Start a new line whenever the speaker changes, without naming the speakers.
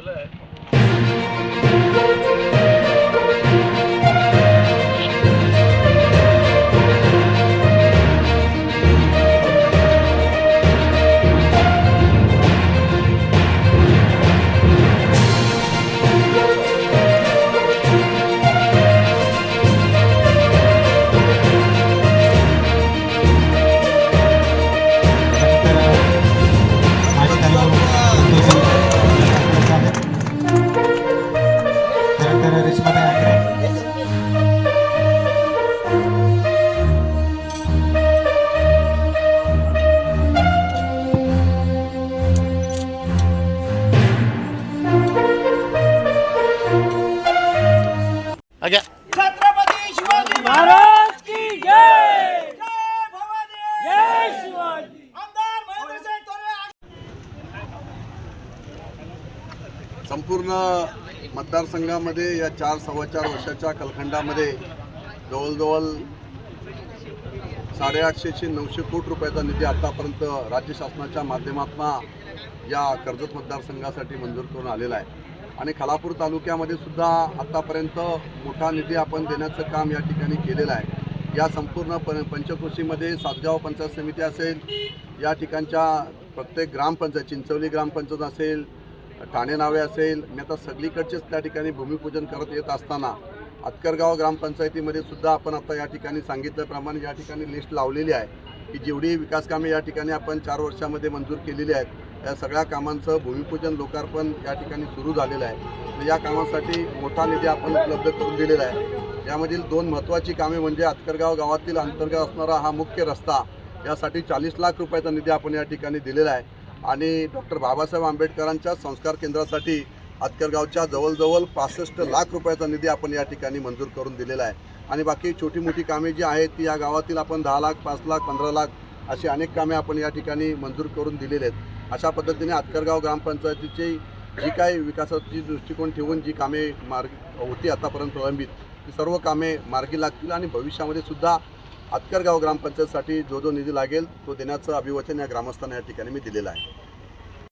பக்கத்தில் Terrorismo da
संपूर्ण मतदारसंघामध्ये या चार सव्वा चार वर्षाच्या कालखंडामध्ये जवळजवळ साडेआठशेचे नऊशे कोटी रुपयाचा निधी आतापर्यंत राज्य शासनाच्या माध्यमातून या कर्जत मतदारसंघासाठी मंजूर करून आलेला आहे. आणि खालापूर तालुक्यामध्ये सुद्धा आत्तापर्यंत मोठा निधी आपण देण्याचं काम या ठिकाणी केलेलं आहे. या संपूर्ण प पंचकृषीमध्ये सातगाव पंचायत समिती असेल या ठिकाणच्या प्रत्येक ग्रामपंचायत चिंचवली ग्रामपंचायत असेल ठाणे नावे असेल मी आता सगळीकडचेच त्या ठिकाणी भूमिपूजन करत येत असताना अतकरगाव ग्रामपंचायतीमध्ये सुद्धा आपण आता या ठिकाणी सांगितल्याप्रमाणे या ठिकाणी लिस्ट लावलेली आहे की जेवढी विकास कामे या ठिकाणी आपण चार वर्षामध्ये मंजूर केलेली आहेत या सगळ्या कामांचं भूमिपूजन लोकार्पण या ठिकाणी सुरू झालेलं आहे. तर या कामासाठी मोठा निधी आपण उपलब्ध करून दिलेला आहे. यामधील दोन महत्त्वाची कामे म्हणजे अतकरगाव गावातील अंतर्गत असणारा हा मुख्य रस्ता यासाठी चाळीस लाख रुपयाचा निधी आपण या ठिकाणी दिलेला आहे. आणि डॉक्टर बाबासाहेब आंबेडकरांच्या संस्कार केंद्रासाठी आतकरगावच्या जवळजवळ पासष्ट लाख रुपयाचा निधी आपण या ठिकाणी मंजूर करून दिलेला आहे. आणि बाकी छोटी मोठी कामे जी आहेत ती या गावातील आपण दहा लाख पाच लाख पंधरा लाख अशी अनेक कामे आपण या ठिकाणी मंजूर करून दिलेली आहेत. अशा पद्धतीने आतकरगाव ग्रामपंचायतीची जी काही विकासाची दृष्टिकोन ठेवून जी कामे मार्ग होती आतापर्यंत प्रलंबित ती सर्व कामे मार्गी लागतील आणि भविष्यामध्ये सुद्धा आतकरगाव ग्रामपंचायतसाठी जो जो निधी लागेल तो देण्याचं अभिवचन या ग्रामस्थांना या ठिकाणी मी दिलेलं आहे.